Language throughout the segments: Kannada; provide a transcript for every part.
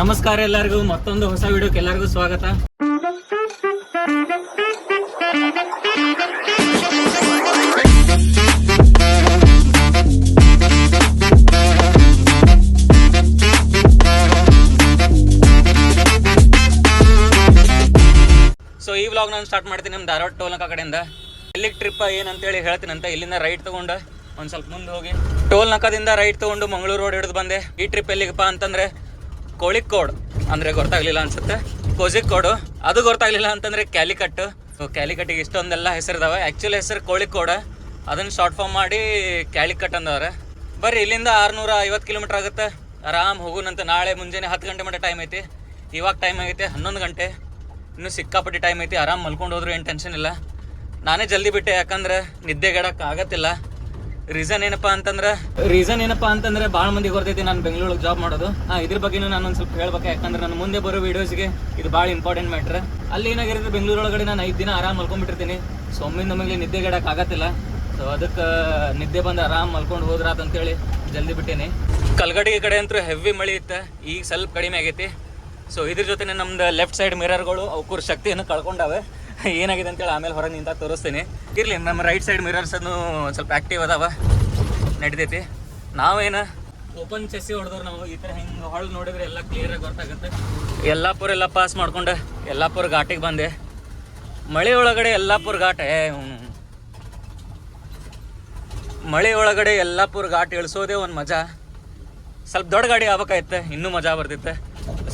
ನಮಸ್ಕಾರ ಎಲ್ಲರಿಗೂ, ಮತ್ತೊಂದು ಹೊಸ ವಿಡಿಯೋಕ್ಕೆ ಎಲ್ಲರಿಗೂ ಸ್ವಾಗತ. ಸೊ ಈ ವ್ಲಾಗ್ ನಾನು ಸ್ಟಾರ್ಟ್ ಮಾಡ್ತೀನಿ ನಮ್ಮ ಧಾರವಾಡ ಟೋಲ್ನಕ ಕಡೆಯಿಂದ. ಎಲ್ಲಿಗೆ ಟ್ರಿಪ್ ಏನಂತೇಳಿ ಹೇಳ್ತೀನಿ ಅಂತ ಇಲ್ಲಿಂದ ರೈಟ್ ತಗೊಂಡು ಒಂದು ಸ್ವಲ್ಪ ಮುಂದೆ ಹೋಗಿ. ಟೋಲ್ ನಕದಿಂದ ರೈಟ್ ತೊಗೊಂಡು ಮಂಗಳೂರು ರೋಡ್ ಹಿಡಿದು ಬಂದೆ. ಈ ಟ್ರಿಪ್ ಎಲ್ಲಿಗಪ್ಪ ಅಂತಂದ್ರೆ ಕೋಳಿಕೋಡ್ ಅಂದ್ರೆ ಗೊತ್ತಾಗ್ಲಿಲ್ಲ ಅನ್ಸುತ್ತೆ. ಕೋಜಿಕೋಡು ಅದು ಗೊತ್ತಾಗ್ಲಿಲ್ಲ ಅಂತಂದ್ರೆ ಕ್ಯಾಲಿಕಟ್ ಸೊ ಕ್ಯಾಲಿಕಟ್ಟಿಗೆ ಇಷ್ಟೊಂದೆಲ್ಲ ಹೆಸರಿದಾವೆ. ಆ್ಯಕ್ಚುಲಿ ಹೆಸರು ಕೋಳಿಕೋಡ ಅದನ್ನ ಶಾರ್ಟ್ ಫಾರ್ಮ್ ಮಾಡಿ ಕ್ಯಾಲಿಕಟ್ ಅಂದವ್ರೆ. ಬರ್ರಿ, ಇಲ್ಲಿಂದ ಆರ್ನೂರ ಐವತ್ತು ಕಿಲೋಮೀಟರ್ ಆಗುತ್ತೆ. ಆರಾಮ್ ಹೋಗುನಂತ. ನಾಳೆ ಮುಂಜಾನೆ ಹತ್ತು ಗಂಟೆ ಮಟ್ಟ ಟೈಮ್ ಐತಿ. ಇವಾಗ ಟೈಮ್ ಆಗೈತೆ ಹನ್ನೊಂದು ಗಂಟೆ. ಇನ್ನೂ ಸಿಕ್ಕಾಪಟ್ಟಿ ಟೈಮ್ ಐತಿ. ಆರಾಮ್ ಮಲ್ಕೊಂಡು ಹೋದ್ರು ಏನು ಟೆನ್ಷನ್ ಇಲ್ಲ. ನಾನೇ ಜಲ್ದಿ ಬಿಟ್ಟೆ. ಯಾಕಂದ್ರೆ ನಿದ್ದೆಗೆಡಕ್ಕೆ ಆಗತ್ತಿಲ್ಲ ರೀಸನ್ ಏನಪ್ಪ ಅಂತಂದ್ರೆ ರೀಸನ್ ಏನಪ್ಪ ಅಂತಂದ್ರೆ ಭಾಳ ಮಂದಿ ಹೊರತೈತಿ ನಾನು ಬೆಂಗಳೂರಿಗೆ ಜಾಬ್ ಮಾಡೋದು. ಇದ್ರ ಬಗ್ಗೆನೂ ನಾನು ಒಂದು ಸ್ವಲ್ಪ ಹೇಳ್ಬೇಕು. ಯಾಕಂದ್ರೆ ನಾನು ಮುಂದೆ ಬರೋ ವಿಡಿಯೋಸ್ಗೆ ಇದು ಭಾಳ ಇಂಪಾರ್ಟೆಂಟ್ ಮ್ಯಾಟ್ರ್ ಅಲ್ಲಿ ಏನಾಗಿರುತ್ತೆ, ಬೆಂಗಳೂರೊಳಗಡೆ ನಾನು ಐದು ದಿನ ಆರಾಮ್ ಮಲ್ಕೊಂಡ್ಬಿಟ್ಟಿರ್ತೀನಿ. ಸೊ ಒಮ್ಮಿಂದ ನಮಗೆ ನಿದ್ದೆಗೆಡಕ್ಕೆ ಆಗತ್ತಿಲ್ಲ. ಸೊ ಅದಕ್ಕೆ ನಿದ್ದೆ ಬಂದು ಆರಾಮ್ ಮಲ್ಕೊಂಡು ಹೋದ್ರಾತ್ ಅಂತೇಳಿ ಜಲ್ದಿ ಬಿಟ್ಟೇನಿ. ಕಲ್ಗಡಿಗೆ ಕಡೆ ಅಂತೂ ಹೆವಿ ಮಳೆ ಇತ್ತು. ಈಗ ಸ್ವಲ್ಪ ಕಡಿಮೆ ಆಗೈತಿ. ಸೊ ಇದ್ರ ಜೊತೆ ನಮ್ದು ಲೆಫ್ಟ್ ಸೈಡ್ ಮಿರರ್ಗಳು ಅವಕ್ಕೂರ್ ಶಕ್ತಿಯನ್ನು ಕಳ್ಕೊಂಡಾವೆ. ಏನಾಗಿದೆ ಅಂತೇಳಿ ಆಮೇಲೆ ಹೊರಗೆ ನಿಂತ ತೋರಿಸ್ತೀನಿ. ಇರಲಿ ನಮ್ಮ ರೈಟ್ ಸೈಡ್ ಮಿರರ್ಸ್ ಅನ್ನು ಸ್ವಲ್ಪ ಆ್ಯಕ್ಟಿವ್ ಅದಾವ. ನಡಿತೈತಿ ನಾವೇನು? ಓಪನ್ ಚೆಸ್ಸಿ ಹೊಡೆದವ್ರು ನಾವು. ಈ ಥರ ಹಿಂಗೆ ಹೊಳ್ದು ನೋಡಿದ್ರೆ ಎಲ್ಲ ಕ್ಲಿಯರಾಗಿ ಗೊತ್ತಾಗುತ್ತೆ. ಯಲ್ಲಾಪುರ ಎಲ್ಲ ಪಾಸ್ ಮಾಡ್ಕೊಂಡು. ಯಲ್ಲಾಪುರ ಘಾಟಿಗೆ ಬಂದೆ. ಮಳೆ ಒಳಗಡೆ ಯಲ್ಲಾಪುರ ಘಾಟ್. ಮಳೆ ಒಳಗಡೆ ಯಲ್ಲಾಪುರ ಘಾಟ್ ಇಳಿಸೋದೇ ಒಂದು ಮಜಾ. ಸ್ವಲ್ಪ ದೊಡ್ಡ ಗಾಡಿ ಆಗ್ಬೇಕಾಯ್ತೆ. ಇನ್ನೂ ಮಜಾ ಬರ್ತಿತ್ತೆ.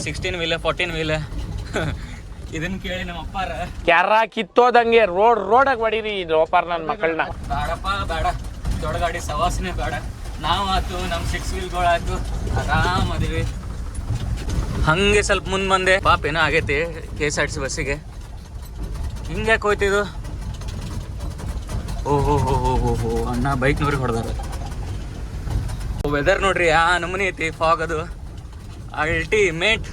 ಸಿಕ್ಸ್ಟೀನ್ ವೀಲ್ ಫೋರ್ಟೀನ್ ವೀಲ್ ಇದನ್ನ ಕೇಳಿ ನಮ್ಮ ಅಪ್ಪಾರ. ಕ್ಯಾರ ಕಿತ್ತೋದಂಗೆ ರೋಡ್ ರೋಡಾಗ ಹೊಡೀರಿ ಲೋಪಾರ್ ನನ್ನ ಮಕ್ಕಳನ್ನ ಬೇಡಪ್ಪ ಬೇಡ. ದೊಡ್ಡ ಗಾಡಿ ಸವಾಸನೆ ಬೇಡ. ನಾವು ಆತು ನಮ್ಮ ಸಿಕ್ಸ್ ವೀಲ್ಗಳು ಆಯ್ತು ಆರಾಮ್ ಅದೀವಿ. ಹಂಗೆ ಸ್ವಲ್ಪ ಮುಂದೆ ಬಂದೆ. ಪಾಪ ಏನೋ ಆಗೈತಿ K S R T C ಬಸ್ಸಿಗೆ. ಹಿಂಗೆ ಯಾಕೆ ಹೋಯ್ತಿದು? ಓಹೋ ಹೋ ಹೋ ಹೋ ಹೋ ಅಣ್ಣ ಬೈಕ್ನವ್ರಿಗೆ ಹೊಡೆದಾರ. ವೆದರ್ ನೋಡ್ರಿ ಆ ನಮೂನಿ ಐತಿ ಫಾಗ್ ಅದು. ಅಲ್ಟಿಮೇಟ್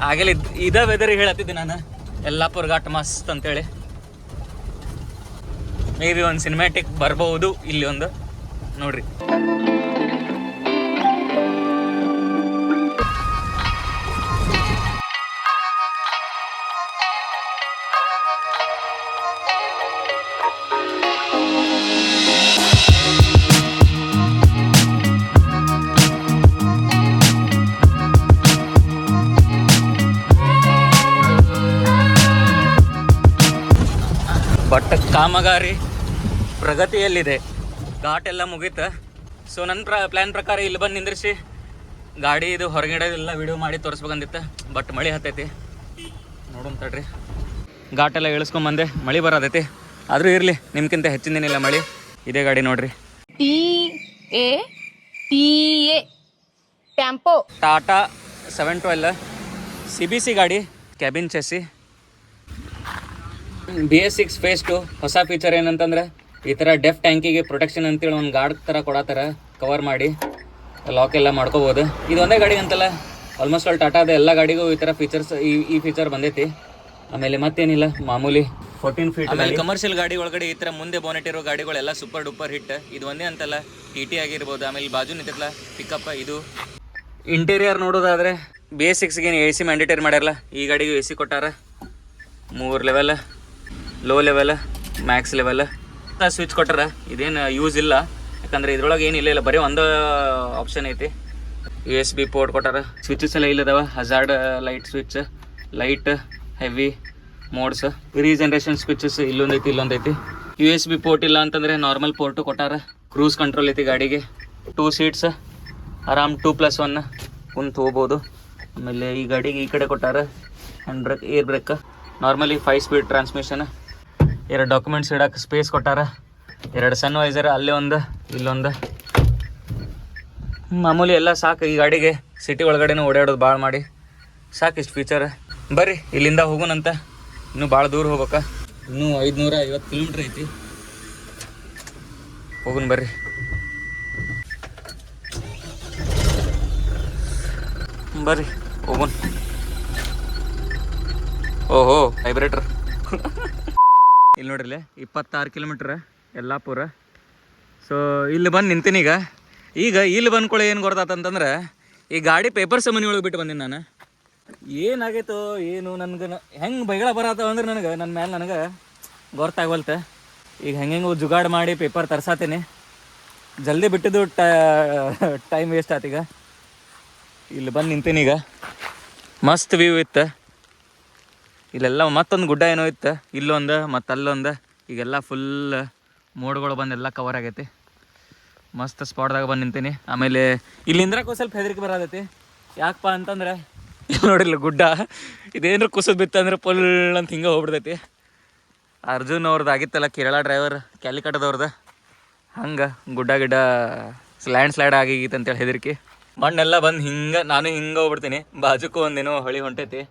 ಆಗಲಿ ಇದ ವೆದರ್ ಹೇಳತ್ತಿದ್ದೆ ನಾನು. ಯಲ್ಲಾಪುರ ಘಾಟ್ ಮಸ್ತ್ ಅಂತೇಳಿ. ಮೇ ಬಿ ಒಂದು ಸಿನಿಮ್ಯಾಟಿಕ್ ಬರ್ಬೋದು ಇಲ್ಲಿ ಒಂದು. ನೋಡ್ರಿ. ಕಾಮಗಾರಿ ಪ್ರಗತಿಯಲ್ಲಿದೆ. ಘಾಟ್ ಎಲ್ಲ ಮುಗೀತು. ಸೊ ನನ್ನ ಪ್ರ ಪ್ಲ್ಯಾನ್ ಪ್ರಕಾರ ಇಲ್ಲಿ ಬಂದು ನಿಂದ್ರಿಸಿ. ಗಾಡಿ ಇದು ಹೊರಗಿಡೋದೆಲ್ಲ ವಿಡಿಯೋ ಮಾಡಿ ತೋರಿಸ್ಬೇಕಂದಿತ್ತು. ಬಟ್ ಮಳೆ ಹತ್ತೈತಿ. ನೋಡೋಣ ತಡ್ರಿ. ಘಾಟೆಲ್ಲ ಇಳಿಸ್ಕೊಂಬಂದೆ ಮಳೆ ಬರೋದೈತಿ. ಆದರೂ ಇರಲಿ ನಿಮ್ಗಿಂತ ಹೆಚ್ಚಿಂದೇನಿಲ್ಲ ಮಳೆ. ಇದೇ ಗಾಡಿ ನೋಡ್ರಿ. T A T A tempo Tata seven twelve C B C ಗಾಡಿ cabin chassis B S six phase two ಹೊಸ ಫೀಚರ್ ಏನಂತಂದ್ರೆ ಈ ಥರ ಡೆಫ್ ಟ್ಯಾಂಕಿಗೆ ಪ್ರೊಟೆಕ್ಷನ್ ಅಂತೇಳಿ ಒಂದು ಗಾರ್ಡ್ ಥರ ಕೊಡತ್ತಾರ ಕವರ್ ಮಾಡಿ ಲಾಕ್ ಎಲ್ಲ ಮಾಡ್ಕೋಬೋದು. ಇದು ಒಂದೇ ಗಾಡಿ ಅಂತಲ್ಲ ಆಲ್ಮೋಸ್ಟ್ ಆಲ್ ಟಾಟಾದ ಎಲ್ಲ ಗಾಡಿಗೂ ಈ ಥರ ಫೀಚರ್ಸ್ ಈ ಈ ಫೀಚರ್ ಬಂದೈತಿ. ಆಮೇಲೆ ಮತ್ತೇನಿಲ್ಲ ಮಾಮೂಲಿ ಫೋರ್ಟೀನ್ ಫೀಟ್ ಆಮೇಲೆ ಕಮರ್ಷಿಯಲ್ ಗಾಡಿ ಒಳಗಡೆ ಈ ಥರ ಮುಂದೆ ಬೋನೆಟ್ ಇರೋ ಗಾಡಿಗಳೆಲ್ಲ ಸೂಪರ್ ಡೂಪರ್ ಹಿಟ್ ಇದು ಒಂದೇ ಅಂತಲ್ಲ ಟಿ ಟಿ ಆಗಿರ್ಬೋದು ಆಮೇಲೆ ಬಾಜು ನಿಂತಲ್ಲ ಪಿಕಪ್ ಇದು. ಇಂಟೀರಿಯರ್ ನೋಡೋದಾದ್ರೆ ಸಿಕ್ಸ್ಗೇನು ಎ ಸಿ ಮ್ಯಾಂಡೇಟರಿ ಮಾಡ್ಯಾರಲ್ಲ ಈ ಗಾಡಿಗೆ ಎ ಸಿ ಕೊಟ್ಟಾರ. ಮೂರು level low level max level switch ಕೊಟ್ಟರೆ ಇದೇನು ಯೂಸ್ ಇಲ್ಲ. ಯಾಕಂದ್ರೆ ಇದ್ರೊಳಗೆ ಏನು ಇಲ್ಲ ಇಲ್ಲ, ಬರೀ ಒಂದು ಆಪ್ಷನ್ ಐತಿ. ಯು ಎಸ್ ಬಿ ಪೋರ್ಟ್ ಕೊಟ್ಟಾರ. ಸ್ವಿಚಸ್ ಎಲ್ಲ ಇಲ್ಲದವ hazard light switch light heavy modes regeneration switches ಇಲ್ಲೊಂದೈತಿ ಇಲ್ಲೊಂದೈತಿ ಯು ಎಸ್ ಬಿ ಪೋರ್ಟ್ ಇಲ್ಲ ಅಂತಂದ್ರೆ ನಾರ್ಮಲ್ ಪೋರ್ಟು ಕೊಟ್ಟಾರ. ಕ್ರೂಸ್ ಕಂಟ್ರೋಲ್ ಐತಿ ಗಾಡಿಗೆ. ಟೂ ಸೀಟ್ಸ್ ಆರಾಮ್ ಟೂ ಪ್ಲಸ್ ಒನ್ ಕುಂತು ಹೋಗ್ಬೋದು. ಆಮೇಲೆ ಈ ಗಾಡಿಗೆ ಈ ಕಡೆ ಕೊಟ್ಟಾರ hand brake air brake normally five speed transmission ಎರಡು ಡಾಕ್ಯುಮೆಂಟ್ಸ್ ಇಡಕ್ಕೆ ಸ್ಪೇಸ್ ಕೊಟ್ಟಾರ. ಎರಡು ಸನ್ ವೈಸರ್ ಅಲ್ಲೇ ಒಂದು ಇಲ್ಲೊಂದು ಮಾಮೂಲಿ ಎಲ್ಲ ಸಾಕು ಈ ಗಾಡಿಗೆ. ಸಿಟಿ ಒಳಗಡೆನೂ ಓಡಾಡೋದು ಭಾಳ ಮಾಡಿ. ಸಾಕು ಇಷ್ಟು ಫೀಚರ್ ಬರ್ರಿ, ಇಲ್ಲಿಂದ ಹೋಗೋಣಂತ ಇನ್ನೂ ಭಾಳ ದೂರ ಹೋಗ್ಬೇಕಾ. ಇನ್ನೂ ಐದುನೂರ ಐವತ್ತು ಕಿಲೋಮೀಟ್ರ್ ಐತಿ. ಹೋಗೋಣ ಬರ್ರಿ. ಬರ್ರಿ ಹೋಗೋಣ ಓಹೋ ವೈಬ್ರೇಟರ್ ಇಲ್ಲಿ ನೋಡ್ರಿಲೆ ಇಪ್ಪತ್ತಾರು ಕಿಲೋಮೀಟ್ರ್ ಯಲ್ಲಾಪುರ. ಸೊ ಇಲ್ಲಿ ಬಂದು ನಿಂತೀನಿ ಈಗ. ಈಗ ಇಲ್ಲಿ ಬಂದ್ಕೊಳ್ಳಿ ಏನು ಗೊತ್ತಾತಂತಂದ್ರೆ, ಈ ಗಾಡಿ ಪೇಪರ್ಸ್ ಸಮನಿ ಒಳಗೆ ಬಿಟ್ಟು ಬಂದೀನಿ ನಾನು. ಏನಾಗೈತೋ ಏನು ನನಗೆ ಹೆಂಗೆ ಬೈಗಳ ಬರತ್ತವ ಅಂದ್ರೆ ನನಗೆ ನನ್ನ ಮೇಲೆ ನನಗೆ ಗೊತ್ತಾಗವಲ್ತ. ಈಗ ಹೆಂಗೆ ಜುಗಾಡ್ ಮಾಡಿ ಪೇಪರ್ ತರ್ಸಾತೀನಿ. ಜಲ್ದಿ ಬಿಟ್ಟಿದ್ದು ಟೈಮ್ ವೇಸ್ಟ್ ಆತೀಗ ಇಲ್ಲಿ ಬಂದು ನಿಂತೀನಿ ಈಗ. ಮಸ್ತ್ ವ್ಯೂ ಇತ್ತು. ಇಲ್ಲೆಲ್ಲ ಮತ್ತೊಂದು ಗುಡ್ಡ ಏನೋ ಇತ್ತು. ಇಲ್ಲೊಂದು ಮತ್ತು ಅಲ್ಲೊಂದು ಈಗೆಲ್ಲ ಫುಲ್ ಮೋಡ್ಗಳು ಬಂದು ಎಲ್ಲ ಕವರ್ ಆಗೈತಿ. ಮಸ್ತ್ ಸ್ಪಾಟ್ದಾಗ ಬಂದು ನಿಂತೀನಿ. ಆಮೇಲೆ ಇಲ್ಲಿಂದ್ರಕ್ಕೂ ಸ್ವಲ್ಪ ಹೆದರಿಕೆ ಬರತೈತಿ. ಯಾಕಪ್ಪ ಅಂತಂದ್ರೆ ನೋಡಿಲ್ಲ ಗುಡ್ಡ. ಇದೇನ್ರ ಕುಸಿದ್ ಬಿತ್ತಂದ್ರೆ ಫುಲ್ ಅಂತ ಹಿಂಗೆ ಹೋಗ್ಬಿಡ್ತೈತಿ. ಅರ್ಜುನ್ ಅವ್ರದ್ದು ಆಗಿತ್ತಲ್ಲ ಕೇರಳ ಡ್ರೈವರ್ ಕ್ಯಾಲಿಕಟದವ್ರದ್ದು ಹಂಗೆ ಗುಡ್ಡ ಗಿಡ್ಡ ಸ್ಲ್ಯಾಂಡ್ ಸ್ಲೈಡ್ ಆಗಿತ್ತು ಅಂತೇಳಿ ಹೆದರಿಕೆ. ಮಣ್ಣೆಲ್ಲ ಬಂದು ಹಿಂಗೆ, ನಾನು ಹಿಂಗೆ ಹೋಗ್ಬಿಡ್ತೀನಿ. ಬಾಜುಕು ಒಂದೇನೋ ಹೊಳಿ ಹೊಂಟೈತಿ.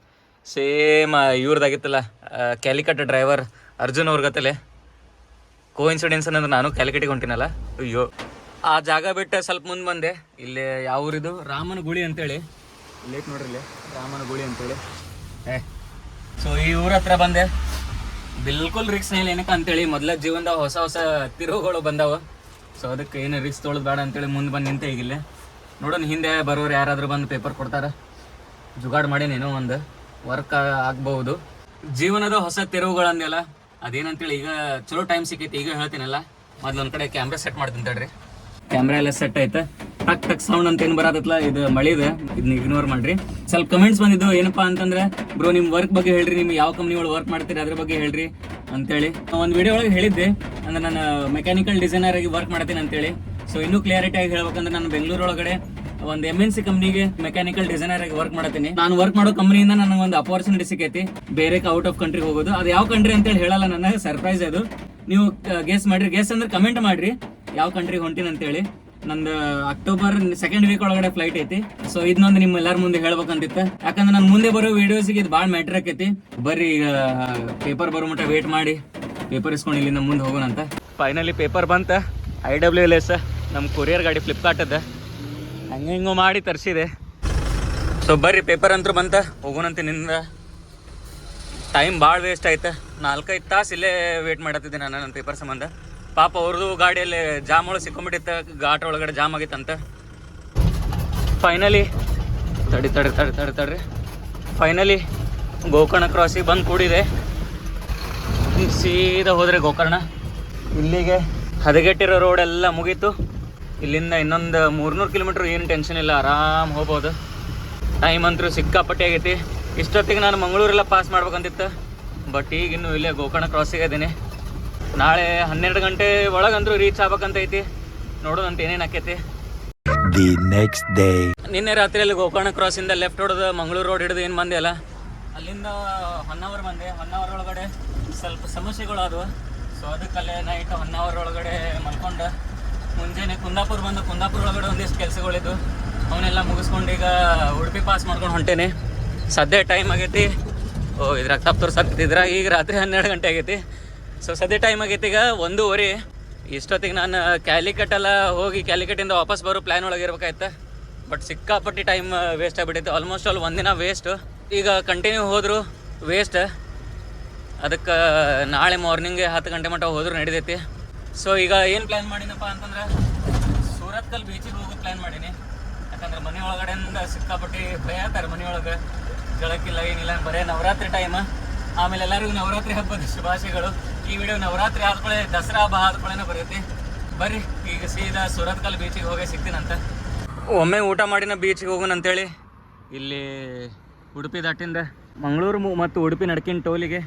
ಸೇಮ್ ಇವ್ರದ್ದಾಗಿತ್ತಲ್ಲ ಕ್ಯಾಲಿಕಟ್ ಡ್ರೈವರ್ ಅರ್ಜುನ್ ಅವ್ರ ಗತಲೆ. ಕೋ ಇನ್ಸಿಡೆನ್ಸ್ ಅನ್ನೋದು ನಾನು ಕ್ಯಾಲಿಕಟಿಗೆ ಹೊಂಟಿನಲ್ಲ. ಅಯ್ಯೋ. ಆ ಜಾಗ ಬಿಟ್ಟು ಸ್ವಲ್ಪ ಮುಂದೆ ಬಂದೆ. ಇಲ್ಲಿ ಯಾವ ಊರಿದು ರಾಮನ ಗುಳಿ ಅಂತೇಳಿ. ಲೇಟ್ ನೋಡ್ರಿ ಇಲ್ಲಿ. ರಾಮನ ಗುಳಿ ಅಂತೇಳಿ. ಏ ಸೊ ಈ ಊರ ಹತ್ರ ಬಂದೆ. ಬಿಲ್ಕುಲ್ ರಿಕ್ಸ್ ಇಲ್ಲ ಏನಕ್ಕೆ ಅಂತೇಳಿ, ಮೊದಲ ಜೀವನದ ಹೊಸ ಹೊಸ ತಿರುವುಗಳು ಬಂದಾವ. ಸೊ ಅದಕ್ಕೆ ಏನು ರಿಕ್ಸ್ ತೊಳೆದು ಬೇಡ ಅಂತೇಳಿ ಮುಂದೆ ಬಂದು ನಿಂತೆ ಈಗಿಲ್ಲೇ. ನೋಡೋಣ, ಹಿಂದೆ ಬರೋರು ಯಾರಾದರೂ ಬಂದು ಪೇಪರ್ ಕೊಡ್ತಾರೆ. ಜುಗಾಡ್ ಮಾಡೇನೇನೋ ಒಂದು. ವರ್ಕ್ ಆಗ್ಬಹುದು. ಜೀವನದ ಹೊಸ ತೆರವುಗಳನ್ನೆಲ್ಲ, ಅದೇನಂತೇಳಿ ಈಗ ಚಲೋ ಟೈಮ್ ಸಿಕ್ಕೈತಿ, ಈಗ ಹೇಳ್ತೀನಲ್ಲ. ಮೊದ್ಲು ಒಂದ್ ಕಡೆ ಕ್ಯಾಮ್ರಾ ಸೆಟ್ ಮಾಡ್ತೀನಿ ತಡ್ರಿ. ಕ್ಯಾಮ್ರಾ ಎಲ್ಲ ಸೆಟ್ ಐತೆ ಟಕ್ ಟಕ್ ಸೌಂಡ್ ಅಂತ ಏನು ಬರತ್ತಲ್ಲ ಇದು ಮಳಿದೆ ಇದನ್ನ ಇಗ್ನೋರ್ ಮಾಡ್ರಿ. ಸ್ವಲ್ಪ ಕಮೆಂಟ್ಸ್ ಬಂದಿದ್ದು, ಏನಪ್ಪಾ ಅಂತಂದ್ರೆ ಬ್ರೋ ನಿಮ್ ವರ್ಕ್ ಬಗ್ಗೆ ಹೇಳ್ರಿ, ನಿಮ್ ಯಾವ ಕಂಪ್ನಿ ಒಳಗೆ ವರ್ಕ್ ಮಾಡ್ತೀರಿ, ಅದ್ರ ಬಗ್ಗೆ ಹೇಳ್ರಿ ಅಂತೇಳಿ. ಒಂದು ವಿಡಿಯೋ ಒಳಗೆ ಹೇಳಿದ್ದೆ, ಅಂದ್ರೆ ನಾನು ಮೆಕ್ಯಾನಿಕಲ್ ಡಿಸೈನರ್ ಆಗಿ ವರ್ಕ್ ಮಾಡ್ತೀನಿ ಅಂತೇಳಿ. ಸೊ ಇನ್ನೂ ಕ್ಲಿಯಾರಿಟಿ ಆಗಿ ಹೇಳ್ಬೇಕಂದ್ರೆ ನಾನು ಬೆಂಗಳೂರು ಒಳಗಡೆ ಒಂದು ಎಂ ಎನ್ ಸಿ ಕಂಪ್ನಿಗೆ ಮೆಕ್ಯಾನಿಕಲ್ ಡಿಸೈನರ್ ಆಗಿ ವರ್ಕ್ ಮಾಡತ್ತೀನಿ. ನಾನು ವರ್ಕ್ ಮಾಡೋ ಕಂಪ್ನಿಯಿಂದ ನನಗೆ ಒಂದು ಅಪರ್ಚುನಿಟಿ ಸಿಕ್ಕೈತಿ. ಬೇರೆ ಔಟ್ ಆಫ್ ಕಂಟ್ರಿ ಹೋಗೋದು. ಅದು ಯಾವ ಕಂಟ್ರಿ ಅಂತೇಳಿ ಹೇಳಲ್ಲ ನನಗೆ ಸರ್ಪ್ರೈಸ್ ಅದು. ನೀವು ಗೆಸ್ ಮಾಡ್ರಿ. ಗೆಸ್ ಅಂದ್ರೆ ಕಮೆಂಟ್ ಮಾಡ್ರಿ. ಯಾವ ಕಂಟ್ರಿಗೆ ಹೊಂಟಿನ ಅಂತೇಳಿ. ನಂದು ಅಕ್ಟೋಬರ್ ಸೆಕೆಂಡ್ ವೀಕ್ ಒಳಗಡೆ ಫ್ಲೈಟ್ ಐತಿ. ಸೊ ಇದನ್ನೊಂದು ನಿಮ್ಮ ಎಲ್ಲಾರ ಮುಂದೆ ಹೇಳ್ಬೇಕಂತಿತ್ತು. ಯಾಕಂದ್ರೆ ನಾನು ಮುಂದೆ ಬರೋ ವೀಡಿಯೋಸಿಗೆ ಇದು ಭಾಳ ಮ್ಯಾಟ್ರ್ ಆಕೈತಿ. ಬರ್ರಿ, ಈಗ ಪೇಪರ್ ಬರೋ ಮಟ್ಟ ವೇಟ್ ಮಾಡಿ. ಪೇಪರ್ ಇಸ್ಕೊಂಡು ಇಲ್ಲಿಂದ ಮುಂದೆ ಹೋಗೋಣ ಅಂತ ಫೈನಲಿ ಪೇಪರ್ ಬಂತ. ಐ ಡಬ್ಲ್ಯೂ ಎಲ್ ಎಸ್ ನಮ್ಮ ಕೊರಿಯರ್ ಗಾಡಿ ಫ್ಲಿಪ್ಕಾರ್ಟದ ಹಂಗೆ ಹಿಂಗು ಮಾಡಿ ತರಿಸಿದೆ. ಸೊ ಬರ್ರಿ ಪೇಪರ್ ಅಂತ ಬಂತ. ಹೋಗೋಣಂತೆ ನಿಂದ. ಟೈಮ್ ಭಾಳ ವೇಸ್ಟ್ ಆಯ್ತು. ನಾಲ್ಕೈದು ತಾಸು ಇಲ್ಲೇ ವೇಟ್ ಮಾಡತ್ತಿದ್ದೆ ನಾನು, ನನ್ನ ಪೇಪರ್ ಸಂಬಂಧ. ಪಾಪ ಅವ್ರದ್ದು ಗಾಡಿಯಲ್ಲಿ ಜಾಮ್ ಒಳಗೆ ಸಿಕ್ಕೊಂಬಿಟ್ಟಿತ್ತು ಘಾಟ್ ಒಳಗಡೆ ಜಾಮ್ ಆಗಿತ್ತಂತ. ಫೈನಲಿ ತಡಿ ತಡಿ ತಡಿ ತಡಿ, ತಡ್ರಿ. ಫೈನಲಿ ಗೋಕರ್ಣ ಕ್ರಾಸಿಗೆ ಬಂದು ಕೂಡಿದೆ. ಸೀದಾ ಹೋದ್ರೆ ಗೋಕರ್ಣ. ಇಲ್ಲಿಗೆ ಹದಗೆಟ್ಟಿರೋ ರೋಡೆಲ್ಲ ಮುಗೀತು. ಇಲ್ಲಿಂದ ಇನ್ನೊಂದು ಮೂರ್ನೂರು ಕಿಲೋಮೀಟ್ರ್ ಏನು ಟೆನ್ಷನ್ ಇಲ್ಲ ಆರಾಮ್ ಹೋಗ್ಬೋದು. ಟೈಮ್ ಅಂತೂ ಸಿಕ್ಕಾಪಟ್ಟೆ ಆಗೈತಿ. ಇಷ್ಟೊತ್ತಿಗೆ ನಾನು ಮಂಗಳೂರೆಲ್ಲ ಪಾಸ್ ಮಾಡ್ಬೇಕಂತಿತ್ತು. ಬಟ್ ಈಗ ಇನ್ನು ಇಲ್ಲೇ ಗೋಕರ್ಣ ಕ್ರಾಸಿಗೆ ಇದ್ದೀನಿ. ನಾಳೆ ಹನ್ನೆರಡು ಗಂಟೆ ಒಳಗಂದ್ರೂ ರೀಚ್ ಆಗ್ಬೇಕಂತ ಐತಿ ನೋಡೋದಂತ ಏನೇನು ಆಕೈತಿ. ದಿ ನೆಕ್ಸ್ಟ್ ಡೇ ನಿನ್ನೆ ರಾತ್ರಿಯಲ್ಲಿ ಗೋಕರ್ಣ ಕ್ರಾಸಿಂದ ಲೆಫ್ಟ್ ಹೊಡೆದು ಮಂಗಳೂರು ರೋಡ್ ಹಿಡಿದು ಏನು ಬಂದೆ ಅಲ್ಲ? ಅಲ್ಲಿಂದ ಹೊನ್ನಾವರ್ ಬಂದೆ. ಹೊನ್ನಾವರ್ ಒಳಗಡೆ ಸ್ವಲ್ಪ ಸಮಸ್ಯೆಗಳು ಆದವು ಸೊ ಅದಕ್ಕಲ್ಲೇ ನೈಟ್ ಹೊನ್ನಾವರ್ ಒಳಗಡೆ ಮಲ್ಕೊಂಡು. ಮುಂಜಾನೆ ಕುಂದಾಪುರ ಬಂದು ಕುಂದಾಪುರ ಒಳಗಡೆ ಒಂದಿಷ್ಟು ಕೆಲಸಗಳಿದ್ದು ಅವನ್ನೆಲ್ಲ ಮುಗಿಸ್ಕೊಂಡು ಈಗ ಉಡುಪಿ ಪಾಸ್ ಮಾಡ್ಕೊಂಡು ಹೊಂಟೇನೆ. ಸದ್ಯ ಟೈಮ್ ಆಗೈತಿ. ಓ, ಇದ್ರಾಗ ತಪ್ಪು ತೋರ್ಸತ್ತಿದ್ರ ಈಗ ರಾತ್ರಿ ಹನ್ನೆರಡು ಗಂಟೆ ಆಗೈತಿ. ಸೊ ಸದ್ಯ ಟೈಮ್ ಆಗೈತಿ ಈಗ ಒಂದೂವರೆ. ಇಷ್ಟೊತ್ತಿಗೆ ನಾನು ಕ್ಯಾಲಿಕಟ್ಟೆಲ್ಲ ಹೋಗಿ ಕ್ಯಾಲಿಕಟ್ಟಿಂದ ವಾಪಸ್ ಬರೋ ಪ್ಲ್ಯಾನ್ ಒಳಗಿರ್ಬೇಕಾಯ್ತು ಬಟ್ ಸಿಕ್ಕಾಪಟ್ಟಿ ಟೈಮ್ ವೇಸ್ಟ್ ಆಗಿಬಿಟ್ಟೈತೆ ಆಲ್ಮೋಸ್ಟ್ ಆಲ್ ಒಂದಿನ ವೇಸ್ಟು ಈಗ ಕಂಟಿನ್ಯೂ ಹೋದರೂ ವೇಸ್ಟ್ ಅದಕ್ಕೆ, ನಾಳೆ ಮಾರ್ನಿಂಗ್ಗೆ ಹತ್ತು ಗಂಟೆ ಮಟ್ಟ ಹೋದ್ರೂ ನಡಿತೈತಿ. ಸೊ ಈಗ ಏನು ಪ್ಲ್ಯಾನ್ ಮಾಡಿನಪ್ಪ ಅಂತಂದ್ರೆ, ಸೂರತ್ಕಲ್ ಬೀಚಿಗೆ ಹೋಗೋ ಪ್ಲ್ಯಾನ್ ಮಾಡೀನಿ. ಯಾಕಂದ್ರೆ ಮನೆ ಒಳಗಡೆಯಿಂದ ಸಿಕ್ಕಾಪಟ್ಟಿ ಭಯ ಆತಾರೆ ಮನೆ ಒಳಗೆ. ಜಳಕ್ಕಿಲ್ಲ ಏನಿಲ್ಲ, ಬರೇ ನವರಾತ್ರಿ ಟೈಮ್ ಆಮೇಲೆ ಎಲ್ಲರಿಗೂ ನವರಾತ್ರಿ ಹಬ್ಬದ ಶುಭಾಶಯಗಳು. ಈ ವಿಡಿಯೋ ನವರಾತ್ರಿ ಆದ್ಕೊಳ್ಳೆ ದಸರಾ ಹಬ್ಬ ಆದ್ಕೊಳ್ಳೆನೇ ಬರುತ್ತೆ ಬರ್ರಿ, ಈಗ ಸೀದಾ ಸೂರತ್ಕಲ್ ಬೀಚಿಗೆ ಹೋಗಿ ಸಿಗ್ತೀನಂತ ಒಮ್ಮೆ ಊಟ ಮಾಡಿನ ಬೀಚಿಗೆ ಹೋಗೋಣ ಅಂತೇಳಿ, ಇಲ್ಲಿ ಉಡುಪಿ ದಾಟಿಂದ ಮಂಗಳೂರು ಮತ್ತು ಉಡುಪಿ ನಡ್ಕಿನ ಟೋಲಿಗೆ.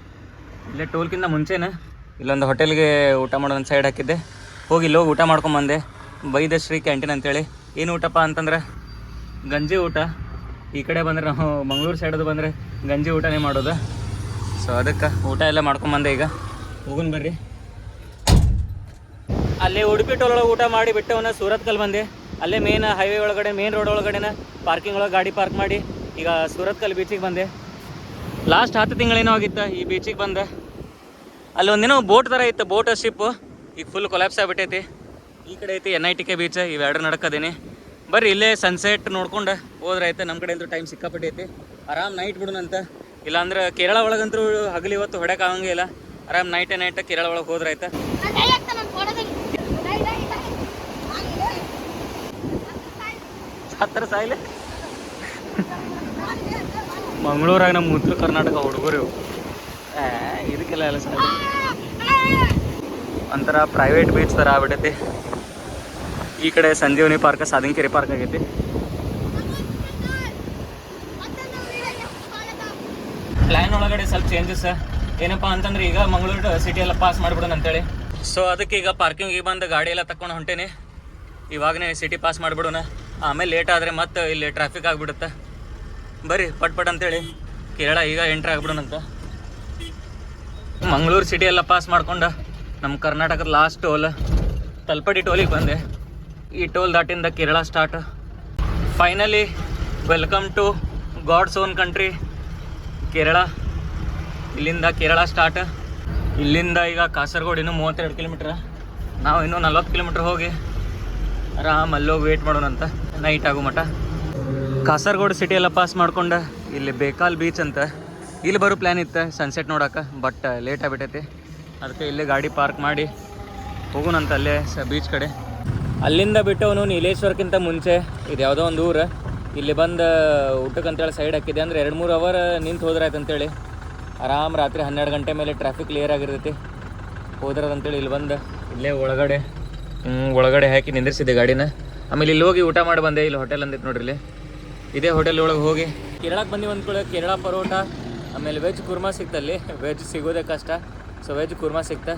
ಇಲ್ಲೇ ಟೋಲ್ಕಿಂತ ಮುಂಚೆನೇ. ಇಲ್ಲೊಂದು ಹೋಟೆಲ್ಗೆ ಊಟ ಮಾಡೋ ಒಂದು ಸೈಡ್ ಹಾಕಿದ್ದೆ. ಹೋಗಿ ಇಲ್ಲಿ ಹೋಗಿ ಊಟ ಮಾಡ್ಕೊಂಬಂದೆ ಬೈದಶ್ರೀ ಕ್ಯಾಂಟೀನ್ ಅಂತೇಳಿ. ಏನು ಊಟಪ್ಪ ಅಂತಂದ್ರೆ, ಗಂಜಿ ಊಟ. ಈ ಕಡೆ ಬಂದರೆ ನಾವು ಮಂಗಳೂರು ಸೈಡದು ಬಂದರೆ ಗಂಜಿ ಊಟನೇ ಮಾಡೋದು. ಸೊ ಅದಕ್ಕೆ ಊಟ ಎಲ್ಲ ಮಾಡ್ಕೊಂಬಂದೆ ಈಗ. ಹೋಗೋಣ ಬರ್ರಿ. ಅಲ್ಲೇ ಉಡುಪಿ ಟೋಲ್ ಊಟ ಮಾಡಿ ಬಿಟ್ಟವನ ಸೂರತ್ಕಲ್ ಬಂದೆ. ಅಲ್ಲೇ ಮೇನ್ ಹೈವೇ ಒಳಗಡೆ ಮೇನ್ ರೋಡ್ ಒಳಗಡೆನ ಪಾರ್ಕಿಂಗ್ ಒಳಗೆ ಗಾಡಿ ಪಾರ್ಕ್ ಮಾಡಿ ಈಗ ಸೂರತ್ಕಲ್ ಬೀಚಿಗೆ ಬಂದೆ. ಲಾಸ್ಟ್ ಹತ್ತು ತಿಂಗಳೇನೋ ಆಗಿತ್ತು ಈ ಬೀಚಿಗೆ ಬಂದೆ. ಅಲ್ಲಿ ಒಂದಿನೋ ಬೋಟ್ ಥರ ಇತ್ತು ಬೋಟ್ ಶಿಪ್ ಈಗ ಫುಲ್ ಕೊಲಾಪ್ಸ್ ಆಗ್ಬಿಟ್ಟೈತಿ. ಈ ಕಡೆ ಐತಿ N I T K beach ಇವೆರಡು ನಡ್ಕದೀನಿ ಬರ್ರಿ ಇಲ್ಲೇ ಸನ್ಸೆಟ್ ನೋಡ್ಕೊಂಡು ಹೋದ್ರೆ ಐತೆ ನಮ್ಮ ಕಡೆ ಅಂತೂ ಟೈಮ್ ಸಿಕ್ಕಾಪಟ್ಟೈತಿ. ಆರಾಮ್ ನೈಟ್ ಬಿಡೋಣಂತ ಇಲ್ಲಾಂದ್ರೆ ಕೇರಳ ಒಳಗಂತೂ ಹಗಲಿ ಇವತ್ತು ಹೊಡ್ಯಕ್ಕೆ ಆಗಂಗಿಲ್ಲ ಆರಾಮ್ ನೈಟ್ ನೈಟ್ ಕೇರಳ ಒಳಗೆ ಹೋದ್ರೆ ಐತೆ ಹತ್ತರ ಸಾಯಿಲೆ. ಮಂಗಳೂರಾಗ ನಮ್ಮ ಉತ್ತರ ಕರ್ನಾಟಕ ಹುಡುಗರು ಇದಕ್ಕೆಲ್ಲ ಎಲ್ಲ ಸರ್ ಒಂಥರ ಪ್ರೈವೇಟ್ ಬೀಚ್ ಥರ ಆಗ್ಬಿಟ್ಟೈತಿ ಈ ಕಡೆ ಸಂಜೀವನಿ ಪಾರ್ಕ್ ಸಾಧನಕೆರೆ ಪಾರ್ಕ್ ಆಗೈತಿ. ಪ್ಲ್ಯಾನ್ ಒಳಗಡೆ ಸ್ವಲ್ಪ ಚೇಂಜಸ್ ಏನಪ್ಪ ಅಂತಂದ್ರೆ ಈಗ ಮಂಗಳೂರು ಸಿಟಿ ಎಲ್ಲ ಪಾಸ್ ಮಾಡ್ಬಿಡೋಣ ಅಂತೇಳಿ. ಸೊ ಅದಕ್ಕೆ ಈಗ ಪಾರ್ಕಿಂಗಿಗೆ ಬಂದು ಗಾಡಿ ಎಲ್ಲ ತಕೊಂಡು ಹೊಂಟೇನೆ. ಇವಾಗನೇ ಸಿಟಿ ಪಾಸ್ ಮಾಡಿಬಿಡೋಣ. ಆಮೇಲೆ ಲೇಟ್ ಆದರೆ ಮತ್ತೆ ಇಲ್ಲಿ ಟ್ರಾಫಿಕ್ ಆಗಿಬಿಡುತ್ತೆ. ಬರ್ರಿ, ಪಟ್ ಪಟ್ ಅಂತೇಳಿ. ಕೇರಳ ಈಗ ಎಂಟ್ರಿ ಆಗ್ಬಿಡೋಣಂತ ಮಂಗಳೂರು ಸಿಟಿ ಎಲ್ಲ ಪಾಸ್ ಮಾಡ್ಕೊಂಡು ನಮ್ಮ ಕರ್ನಾಟಕದ ಲಾಸ್ಟ್ ಟೋಲ್ ತಲ್ಪಡಿ ಟೋಲಿಗೆ ಬಂದೆ. ಈ toll ದಾಟಿಂದ Kerala start finally welcome to God's own country Kerala. ಇಲ್ಲಿಂದ ಕೇರಳ ಸ್ಟಾರ್ಟ್ ಇಲ್ಲಿಂದ ಈಗ ಕಾಸರಗೋಡು ಇನ್ನೂ ಮೂವತ್ತೆರಡು ಕಿಲೋಮೀಟ್ರ್ ನಾವು ಇನ್ನೂ ನಲ್ವತ್ತು ಕಿಲೋಮೀಟ್ರ್ ಹೋಗಿ ಆರಾಮ್ ಅಲ್ಲೋಗಿ ವೇಟ್ ಮಾಡೋಣ ಅಂತ ನೈಟ್ ಆಗೋ ಮಠ ಕಾಸರಗೋಡು ಸಿಟಿ ಎಲ್ಲ ಪಾಸ್ ಮಾಡ್ಕೊಂಡು, ಇಲ್ಲಿ ಬೇಕಾಲ್ ಬೀಚ್ ಅಂತ. ಇಲ್ಲಿ ಬರೋ ಪ್ಲ್ಯಾನ್ ಇತ್ತು ಸನ್ಸೆಟ್ ನೋಡೋಕೆ ಬಟ್ ಲೇಟ್ ಆಗಿಬಿಟ್ಟೈತಿ ಅದಕ್ಕೆ ಇಲ್ಲೇ ಗಾಡಿ ಪಾರ್ಕ್ ಮಾಡಿ ಹೋಗೋಣಂತ ಅಲ್ಲೇ ಸ ಬೀಚ್ ಕಡೆ. ಅಲ್ಲಿಂದ ಬಿಟ್ಟು ಅವನು ನೀಲೇಶ್ವರಕ್ಕಿಂತ ಮುಂಚೆ, ಇದು ಯಾವುದೋ ಒಂದು ಊರು. ಇಲ್ಲಿ ಬಂದು ಊಟಕ್ಕೆ ಅಂತೇಳಿ ಸೈಡ್ ಹಾಕಿದೆ ಅಂದರೆ ಎರಡು ಮೂರು ಅವರ್ ನಿಂತು ಹೋದ್ರಾಯ್ತು ಅಂತೇಳಿ ಆರಾಮ್ ರಾತ್ರಿ ಹನ್ನೆರಡು ಗಂಟೆ ಮೇಲೆ ಟ್ರಾಫಿಕ್ ಕ್ಲಿಯರ್ ಆಗಿರ್ತೈತಿ. ಹೋದ್ರದಂತೇಳಿ ಇಲ್ಲಿ ಬಂದು, ಇಲ್ಲೇ ಒಳಗಡೆ ಒಳಗಡೆ ಹಾಕಿ ನಿಂದಿರ್ಸಿದ್ದೆ ಗಾಡಿನ. ಆಮೇಲೆ ಇಲ್ಲಿ ಹೋಗಿ ಊಟ ಮಾಡಿ ಬಂದೆ, ಇಲ್ಲಿ ಹೋಟೆಲ್ ಅಂದಿತ್ತು ನೋಡ್ರಿ ಇಲ್ಲಿ. ಇದೇ ಹೋಟೆಲ್ ಒಳಗೆ ಹೋಗಿ. ಕೇರಳಕ್ಕೆ ಬಂದಿ ಅಂದ್ಕೊಳ್ಳಿ ಕೇರಳ ಪರೋಟ ಆಮೇಲೆ ವೆಜ್ ಕುರ್ಮಾ ಸಿಕ್ತಲ್ಲಿ. ವೆಜ್ ಸಿಗೋದೇ ಕಷ್ಟ. ಸೊ ವೆಜ್ ಕುರ್ಮಾ ಸಿಕ್ತ.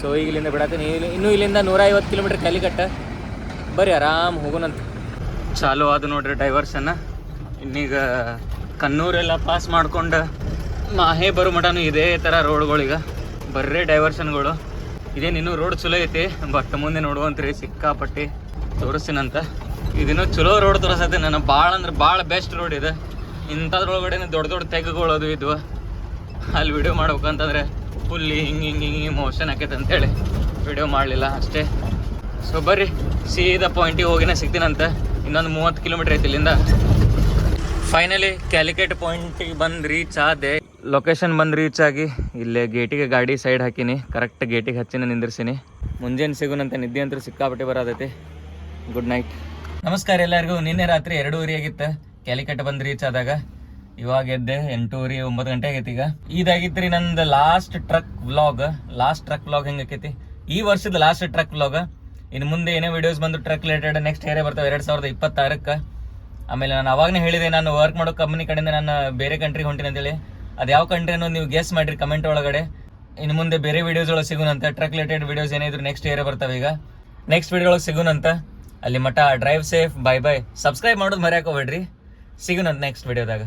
ಸೊ ಈಗ ಇಲ್ಲಿಂದ ಬಿಡತ್ತೀನಿ ಇನ್ನೂ ಇಲ್ಲಿಂದ ನೂರ ಐವತ್ತು ಕಿಲೋಮೀಟ್ರ್ ಕಲಿಕಟ್ಟ. ಬರ್ರಿ ಆರಾಮ್ ಹೋಗೋಣಂತ. ಚಾಲು ಅದು ನೋಡ್ರಿ ಡೈವರ್ಸನ್ನ ಇನ್ನೀಗ ಕಣ್ಣೂರೆಲ್ಲ ಪಾಸ್ ಮಾಡ್ಕೊಂಡು ಮಾಹೆ ಬರು ಮಠನು ಇದೇ ಥರ ರೋಡ್ಗಳೀಗ ಬರ್ರಿ ಡೈವರ್ಷನ್ಗಳು ಇದೇನು ಇನ್ನೂ ರೋಡ್ ಚಲೋ ಐತಿ. ಬಟ್ ಮುಂದೆ ನೋಡುವಂತ್ರಿ ಸಿಕ್ಕಾಪಟ್ಟಿ ತೋರಿಸ್ತೀನಂತ. ಇದನ್ನು ಚಲೋ ರೋಡ್ ತೋರಿಸತ್ತೆ. ನಾನು ಭಾಳ ಅಂದ್ರೆ ಭಾಳ ಬೆಸ್ಟ್ ರೋಡ್ ಇದೆ. ಇಂಥದ್ರೊಳಗಡೆ ದೊಡ್ಡ ದೊಡ್ಡ ತೆಗ್ಗುಗಳು ಅದು ಇದ್ವು. ಅಲ್ಲಿ ವಿಡಿಯೋ ಮಾಡ್ಬೇಕಂತಂದ್ರೆ ಫುಲ್ ಹಿಂಗೆ ಹಿಂಗೆ ಹಿಂಗೆ ಮೋಷನ್ ಆಕೈತೆ ಅಂತೇಳಿ ವಿಡಿಯೋ ಮಾಡಲಿಲ್ಲ ಅಷ್ಟೇ. ಸೊ ಬರ್ರಿ, ಸೀದಾ ಪಾಯಿಂಟಿಗೆ ಹೋಗಿನ ಸಿಗ್ತೀನಂತ. ಇನ್ನೊಂದು ಮೂವತ್ತು ಕಿಲೋಮೀಟ್ರ್ ಐತಿ ಇಲ್ಲಿಂದ. ಫೈನಲಿ ಕ್ಯಾಲಿಕೇಟ್ ಪಾಯಿಂಟಿಗೆ ಬಂದು ರೀಚ್ ಆದೆ. ಲೊಕೇಶನ್ ಬಂದು ರೀಚ್ ಆಗಿ ಇಲ್ಲೇ ಗೇಟಿಗೆ ಗಾಡಿ ಸೈಡ್ ಹಾಕಿನಿ. ಕರೆಕ್ಟ್ ಗೇಟಿಗೆ ಹಚ್ಚಿನ ನಿಂದಿರ್ಸಿನಿ. ಮುಂಜಾನೆ ಸಿಗುನಂತ, ನಿದ್ದೆ ಅಂತೂ ಸಿಕ್ಕಾಪಟ್ಟೆ ಬರೋದೈತಿ ಗುಡ್ ನೈಟ್ ನಮಸ್ಕಾರ ಎಲ್ಲರಿಗೂ. ನಿನ್ನೆ ರಾತ್ರಿ ಎರಡೂವರೆ ಆಗಿತ್ತು. ಕ್ಯಾಲಿಕಟ್ ಬಂದು ರೀಚ್ ಆದಾಗ ಇವಾಗ ಎದ್ದೆ ಎಂಟೂವರೆ, ಒಂಬತ್ತು ಗಂಟೆ ಆಗೈತಿ ಈಗ. ಇದಾಗಿತ್ರಿ ನಂದು last truck vlog last truck vlog ಹೆಂಗೆ ಆಕೈತಿ? ಈ ವರ್ಷದ ಲಾಸ್ಟ್ ಟ್ರಕ್ ವ್ಲಾಗ್ ಇನ್ನು ಮುಂದೆ ಏನೇ ವಿಡಿಯೋಸ್ ಬಂದು ಟ್ರಕ್ ರಿಲೇಟೆಡ್ ನೆಕ್ಸ್ಟ್ ಏರೇ ಬರ್ತಾವೆ, ಎರಡು ಸಾವಿರದ ಇಪ್ಪತ್ತಾರಕ್ಕೆ. ಆಮೇಲೆ ನಾನು ಅವಾಗನೇ ಹೇಳಿದೆ, ನಾನು ವರ್ಕ್ ಮಾಡೋ ಕಂಪ್ನಿ ಕಡೆಯಿಂದ ನಾನು ಬೇರೆ ಕಂಟ್ರಿಗೆ ಹೊಂಟಿನಿ ಅಂತೇಳಿ. ಅದು ಯಾವ ಕಂಟ್ರಿ ಅನ್ನೋದು ನೀವು ಗೆಸ್ ಮಾಡಿರಿ ಕಮೆಂಟ್ ಒಳಗಡೆ. ಇನ್ನು ಮುಂದೆ ಬೇರೆ ವಿಡಿಯೋಸ್ ಒಳಗೆ ಸಿಗೋಣಂತ ಟ್ರಕ್ ರಿಲೇಟೆಡ್ ವಿಡಿಯೋಸ್ ಏನಿದ್ರು ನೆಕ್ಸ್ಟ್ ಏರೇ ಬರ್ತಾವೆ ಈಗ. ನೆಕ್ಸ್ಟ್ ವಿಡಿಯೋ ಒಳಗೆ ಅಲ್ಲಿ ಮಠ drive safe bye bye subscribe ಮಾಡೋದು ಮರ್ಯಾಕೋಬೇಡ್ರಿ ಸಿಗೋಣಂತ ನೆಕ್ಸ್ಟ್ ವಿಡಿಯೋದಾಗ